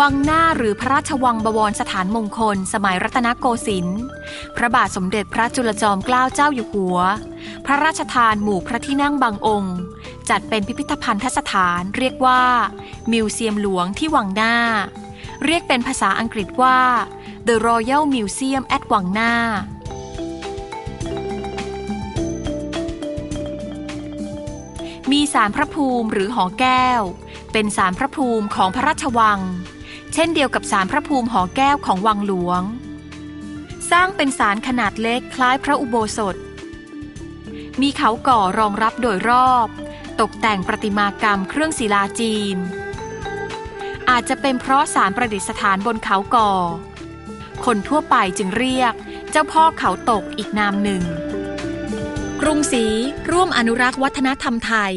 วังหน้าหรือพระราชวังบวรสถานมงคล สมัยรัตนโกสินทร์ พระบาทสมเด็จพระจุลจอมเกล้าเจ้าอยู่หัว พระราชทานหมู่พระที่นั่งบางองค์ จัดเป็นพิพิธภัณฑสถานเรียกว่า มิวเซียมหลวงที่วังหน้า เรียกเป็นภาษาอังกฤษว่า The Royal Museum at วังหน้ามีสารพระภูมิหรือหอแก้ว เป็นสารพระภูมิของพระราชวัง เช่นเดียวกับสารพระภูมิหอแก้วของวังหลวง สร้างเป็นสารขนาดเล็กคล้ายพระอุโบสถ มีเขาก่อรองรับโดยรอบ ตกแต่งประติมากรรมเครื่องศิลาจีน อาจจะเป็นเพราะสารประดิษฐานบนเขาก่อ คนทั่วไปจึงเรียกเจ้าพ่อเขาตกอีกนามหนึ่ง กรุงศรีร่วมอนุรักษ์วัฒนธรรมไทย